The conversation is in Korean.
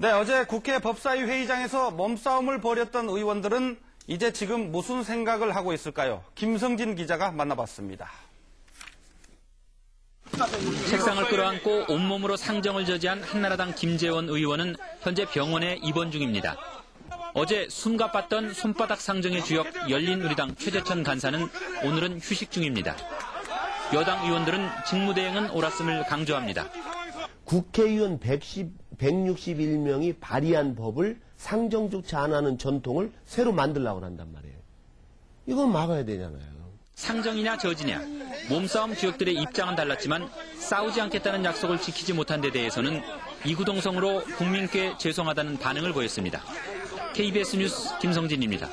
네, 어제 국회 법사위 회의장에서 몸싸움을 벌였던 의원들은 이제 지금 무슨 생각을 하고 있을까요? 김성진 기자가 만나봤습니다. 책상을 끌어안고 온몸으로 상정을 저지한 한나라당 김재원 의원은 현재 병원에 입원 중입니다. 어제 숨가빴던 손바닥 상정의 주역 열린우리당 최재천 간사는 오늘은 휴식 중입니다. 여당 의원들은 직무대행은 옳았음을 강조합니다. 국회의원 110, 161명이 발의한 법을 상정조차 안 하는 전통을 새로 만들려고 한단 말이에요. 이건 막아야 되잖아요. 상정이냐 저지냐 몸싸움 주역들의 입장은 달랐지만 싸우지 않겠다는 약속을 지키지 못한 데 대해서는 이구동성으로 국민께 죄송하다는 반응을 보였습니다. KBS 뉴스 김성진입니다.